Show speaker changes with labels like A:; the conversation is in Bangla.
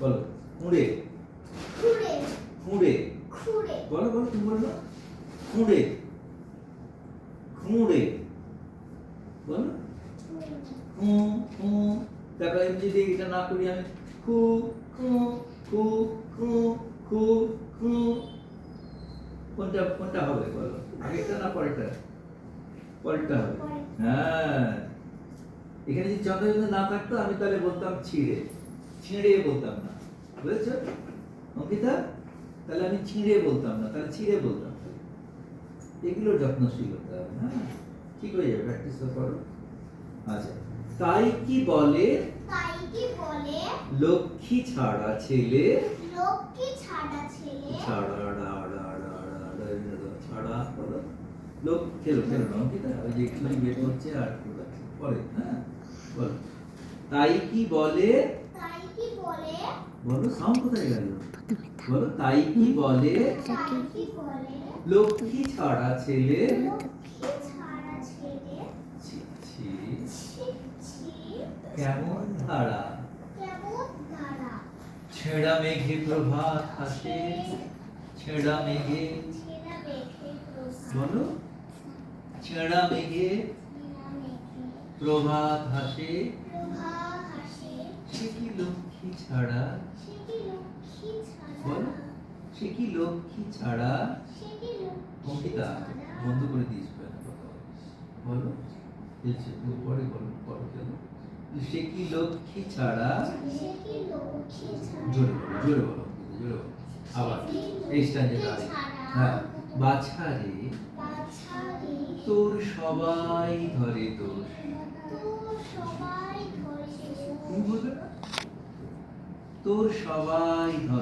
A: বলো। খুঁড়ে।
B: খুঁড়ে।
A: বলো বলো তুমি বলো। না খুঁড়ে। খুঁড়ে। বলো। খু খু। দেখো আমি যদি এটা না করি আমি খু খু খু খু খু খু। কোনটা কোনটা হবে বলো? আগেরটা না পরেরটা? পরেরটা হবে। হ্যাঁ। এখানে যদি চন্দ্রবিন্দু না থাকতো আমি তাহলে বলতাম ছিঁড়ে। ছিঁড়ে বলতাম না। বুঝেছ? অঙ্কিতা তাহলে আমি ছিঁড়ে বলতাম না তাহলে ছিঁড়ে বলতাম। এগুলো যত্নশীল হতে হবে হ্যাঁ? ঠিক হয়ে যাবে প্র্যাকটিস করো। আচ্ছা তাই কি বলে?
B: তাই কি বলে?
A: লক্ষ্মী ছাড়া ছেলে।
B: লক্ষ্মী ছাড়া ছেলে।
A: ছাড়া ডা ডা ডা ডা, ছাড়া বলো। লোক খেলো খেলো না অঙ্কিতা? ওই যে একটু বের করছে আর পরে হ্যাঁ? বলো। তাই কি বলে?
B: তাই বলে?
A: সাউন্ড কোথায় গেল? বলো তাই কি বলে?
B: তাই কি বলে?
A: লক্ষ্মী ছাড়া ছেলে। কেমন ধারা? ছেঁড়া মেঘে প্রভাত হাসে ছেঁড়া মেঘে। বলো। ছেঁড়া মেঘে প্রভাত হাসে ছাড়া? বলো। সে কি লক্ষ্মী ছাড়া? অঙ্কিতা বন্ধ করে দিস বলো। তুমি পরে বলো পরে কেন?
B: সে কি লক্ষ্মী ছাড়া?
A: জোরে বলো জোরে বলো জোরে বলো। আবার এই স্ট্যান্ডে হ্যাঁ বাছারে
B: বাছারে
A: তোর সবাই ধরে দোষ
B: তোর সবাই ধরে
A: তুমি বলবে না তোর সবাই ধরে